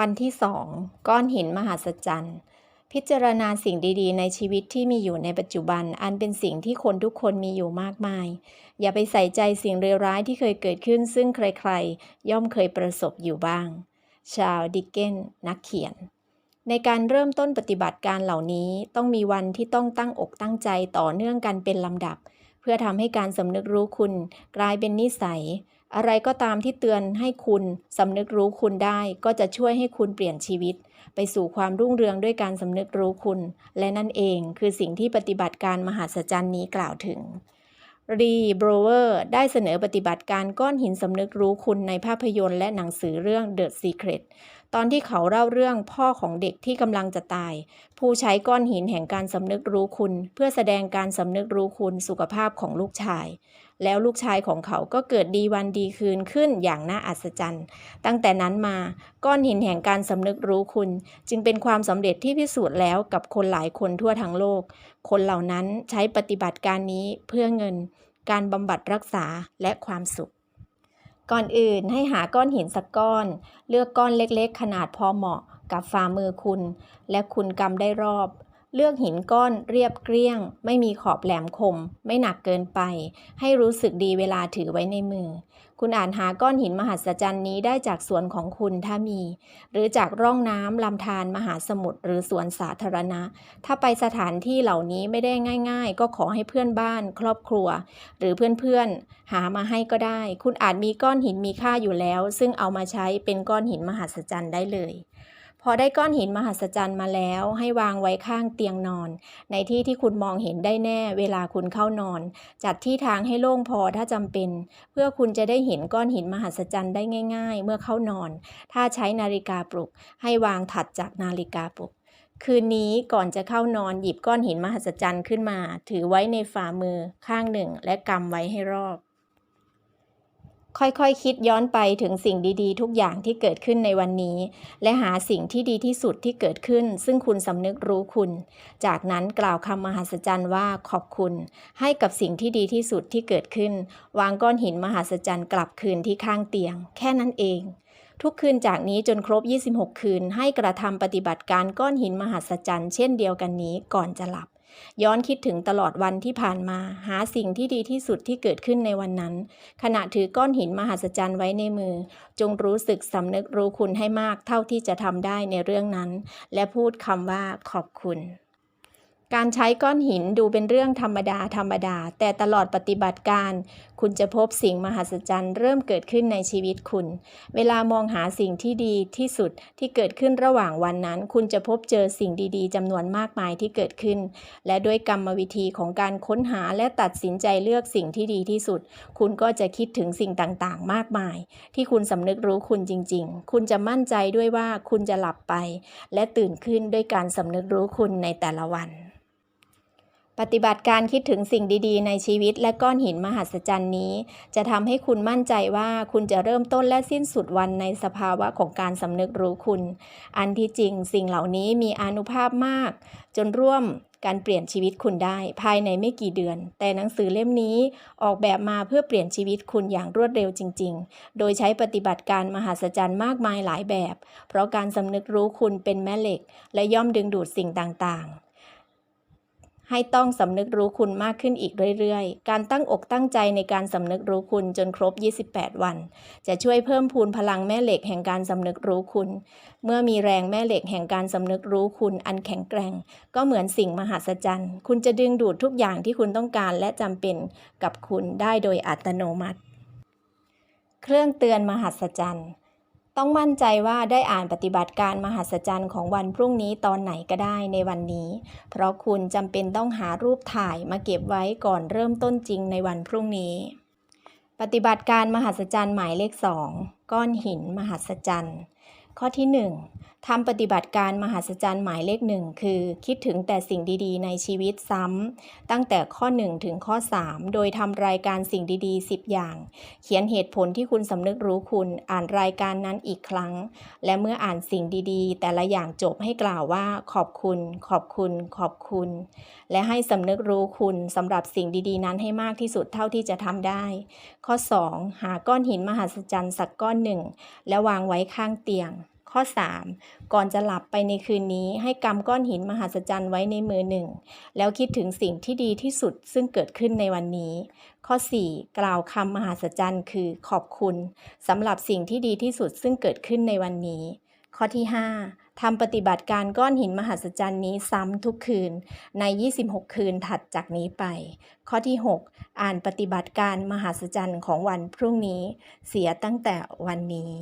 วันที่สองก้อนหินมหัศจรรย์ พิจารณาสิ่งดีๆ ในชีวิตที่มีอยู่ในปัจจุบัน อันเป็นสิ่งที่คนทุกคนมีอยู่มากมาย อย่าไปใส่ใจสิ่งเลวร้ายที่เคยเกิดขึ้น ซึ่งใครๆ ย่อมเคยประสบอยู่บ้าง ชาวดิกเกนนักเขียน ในการเริ่มต้นปฏิบัติการเหล่านี้ต้องมีวันที่ต้องตั้งอกตั้งใจต่อเนื่องกันเป็นลำดับ เพื่อทำให้การสำนึกรู้คุณกลายเป็นนิสัย อะไรก็ตามที่เตือนให้คุณสำนึกรู้คุณได้ ก็จะช่วยให้คุณเปลี่ยนชีวิต ไปสู่ความรุ่งเรืองด้วยการสำนึกรู้คุณ และนั่นเองคือสิ่งที่ปฏิบัติการมหาศจรรย์นี้กล่าวถึงรีบรเวอร์ได้เสนอปฏิบัติการก้อนหินสำนึกรู้คุณในภาพยนตร์และหนังสือเรื่อง The Secret ตอนที่เขาเล่าเรื่องพ่อของเด็กที่กำลังจะตาย ผู้ใช้ก้อนหินแห่งการสำนึกรู้คุณ เพื่อแสดงการสำนึกรู้คุณสุขภาพของลูกชาย แล้วลูกชายของเขาก็เกิดดีวันดีคืนขึ้นอย่างน่าอัศจรรย์ ตั้งแต่นั้นมาก้อนหินแห่งการสำนึกรู้คุณ จึงเป็นความสำเร็จที่พิสูจน์แล้วกับคนหลายคนทั่วทั้งโลก คนเหล่านั้นใช้ปฏิบัติการนี้เพื่อเงิน การบำบัดรักษาและความสุข ก่อนอื่นให้หาก้อนหินสักก้อน เลือกก้อนเล็กๆ ขนาดพอเหมาะกับฝ่ามือคุณ และคุณกำได้รอบ เลือกหินก้อนเรียบเกลี้ยง ไม่มีขอบแหลมคม ไม่หนักเกินไป ให้รู้สึกดีเวลาถือไว้ในมือ คุณอ่านหาก้อนหินมหัศจรรย์นี้ได้จากสวนของคุณถ้ามี หรือจากร่องน้ำลำธารมหาสมุทรหรือสวนสาธารณะ ถ้าไปสถานที่เหล่านี้ไม่ได้ง่าย ๆ ก็ขอให้เพื่อนบ้าน ครอบครัว หรือเพื่อนๆหามาให้ก็ได้ คุณอาจมีก้อนหินมีค่าอยู่แล้ว ซึ่งเอามาใช้เป็นก้อนหินมหัศจรรย์ได้เลย พอได้ก้อนหินมหัศจรรย์มาแล้ว ให้วางไว้ข้างเตียงนอน ในที่ที่คุณมองเห็นได้แน่ เวลาคุณเข้านอน จัดที่ทางให้โล่งพอถ้าจำเป็น เพื่อคุณจะได้เห็นก้อนหินมหัศจรรย์ได้ง่าย ๆ เมื่อเข้านอน ถ้าใช้นาฬิกาปลุก ให้วางถัดจากนาฬิกาปลุกคืนนี้ก่อนจะเข้านอนหยิบก้อนหินมหัศจรรย์ขึ้นมา ถือไว้ในฝ่ามือข้างหนึ่ง และกำไว้ให้รอบ ค่อยๆคคิดย้อนไปถึงสิ่งดีๆ ทุกอย่างที่เกิดขึ้นในวันนี้ และหาสิ่งที่ดีที่สุดที่เกิดขึ้น ซึ่งคุณสำนึกรู้คุณ จากนั้นกล่าวคำมหัศจรรย์ว่าขอบคุณ ให้กับสิ่งที่ดีที่สุดที่เกิดขึ้น วางก้อนหินมหัศจรรย์กลับคืนที่ข้างเตียง แค่นั้นเอง ทุกคืนจากนี้จนครบ 26 คืน ให้กระทำปฏิบัติการก้อนหินมหัศจรรย์เช่นเดียวกันนี้ก่อนจะหลับ ย้อนคิดถึงตลอดวันที่ผ่านมา หาสิ่งที่ดีที่สุดที่เกิดขึ้นในวันนั้น ขณะถือก้อนหินมหัศจรรย์ไว้ในมือ จงรู้สึกสำนึกรู้คุณให้มากเท่าที่จะทำได้ในเรื่องนั้น และพูดคำว่าขอบคุณ การใช้ก้อนหินดูเป็นเรื่องธรรมดาธรรมดา แต่ตลอดปฏิบัติการ คุณจะพบสิ่งมหัศจรรย์เริ่มเกิดขึ้นในชีวิตคุณ เวลามองหาสิ่งที่ดีที่สุดที่เกิดขึ้นระหว่างวันนั้น คุณจะพบเจอสิ่งดีๆจำนวนมากมายที่เกิดขึ้น และด้วยกรรมวิธีของการค้นหาและตัดสินใจเลือกสิ่งที่ดีที่สุด คุณก็จะคิดถึงสิ่งต่างๆ มากมาย ที่คุณสำนึกรู้คุณจริง ๆ คุณจะมั่นใจด้วยว่าคุณจะหลับไป และตื่นขึ้นด้วยการสำนึกรู้คุณในแต่ละวัน ปฏิบัติการคิดถึงสิ่งดีๆ ในชีวิตและก้อนหินมหัศจรรย์นี้ จะทำให้คุณมั่นใจว่าคุณจะเริ่มต้นและสิ้นสุดวันในสภาวะของการสำนึกรู้คุณ อันที่จริงสิ่งเหล่านี้มีอานุภาพมาก จนร่วมการเปลี่ยนชีวิตคุณได้ ภายในไม่กี่เดือน แต่หนังสือเล่มนี้ออกแบบมาเพื่อเปลี่ยนชีวิตคุณอย่างรวดเร็วจริง ๆ โดยใช้ปฏิบัติการมหัศจรรย์มากมายหลายแบบ เพราะการสำนึกรู้คุณเป็นแม่เหล็ก และย่อมดึงดูดสิ่งต่างๆ ให้ต้องสำนึกรู้คุณมากขึ้นอีกเรื่อยๆ การตั้งอกตั้งใจในการสำนึกรู้คุณจนครบ 28 วัน จะช่วยเพิ่มพูนพลังแม่เหล็กแห่งการสำนึกรู้คุณ เมื่อมีแรงแม่เหล็กแห่งการสำนึกรู้คุณอันแข็งแกร่ง ก็เหมือนสิ่งมหัศจรรย์ คุณจะดึงดูดทุกอย่างที่คุณต้องการและจำเป็นกับคุณได้โดยอัตโนมัติ เครื่องเตือนมหัศจรรย์ ต้องมั่นใจว่าได้อ่านปฏิบัติการมหัศจรรย์ของวันพรุ่งนี้ตอนไหนก็ได้ในวันนี้ เพราะคุณจำเป็นต้องหารูปถ่ายมาเก็บไว้ก่อนเริ่มต้นจริงในวันพรุ่งนี้ ปฏิบัติการมหัศจรรย์หมายเลขสองก้อนหินมหัศจรรย์ ข้อที่ 1ทำปฏิบัติการมหัศจรรย์หมายเลขหนึ่งคือ คิดถึงแต่สิ่งดีๆ ในชีวิตซ้ำตั้งแต่ข้อ 1 ถึงข้อ 3 โดยทำรายการสิ่งดีๆ 10 อย่าง เขียนเหตุผลที่คุณสำนึกรู้คุณ อ่านรายการนั้นอีกครั้ง และเมื่ออ่านสิ่งดีๆ แต่ละอย่างจบให้กล่าวว่าขอบคุณ ขอบคุณ ขอบคุณ และให้สำนึกรู้คุณสำหรับสิ่งดีๆ นั้นให้มากที่สุดเท่าที่จะทำได้ ข้อ 2 หาก้อนหินมหัศจรรย์สักก้อนหนึ่งและวางไว้ข้างเตียง ข้อ 3 ก่อนจะหลับไปในคืนนี้ให้กำก้อนหินมหัศจรรย์ไว้ในมือหนึ่ง แล้วคิดถึงสิ่งที่ดีที่สุดซึ่งเกิดขึ้นในวันนี้ ข้อ 4 กล่าวคำมหัศจรรย์คือขอบคุณสำหรับสิ่งที่ดีที่สุดซึ่งเกิดขึ้นในวันนี้ ข้อที่ 5 ทำปฏิบัติการก้อนหินมหัศจรรย์นี้ซ้ำทุกคืนใน 26 คืนถัดจากนี้ไป ข้อที่ 6 อ่านปฏิบัติการมหัศจรรย์ของวันพรุ่งนี้ เสียตั้งแต่วันนี้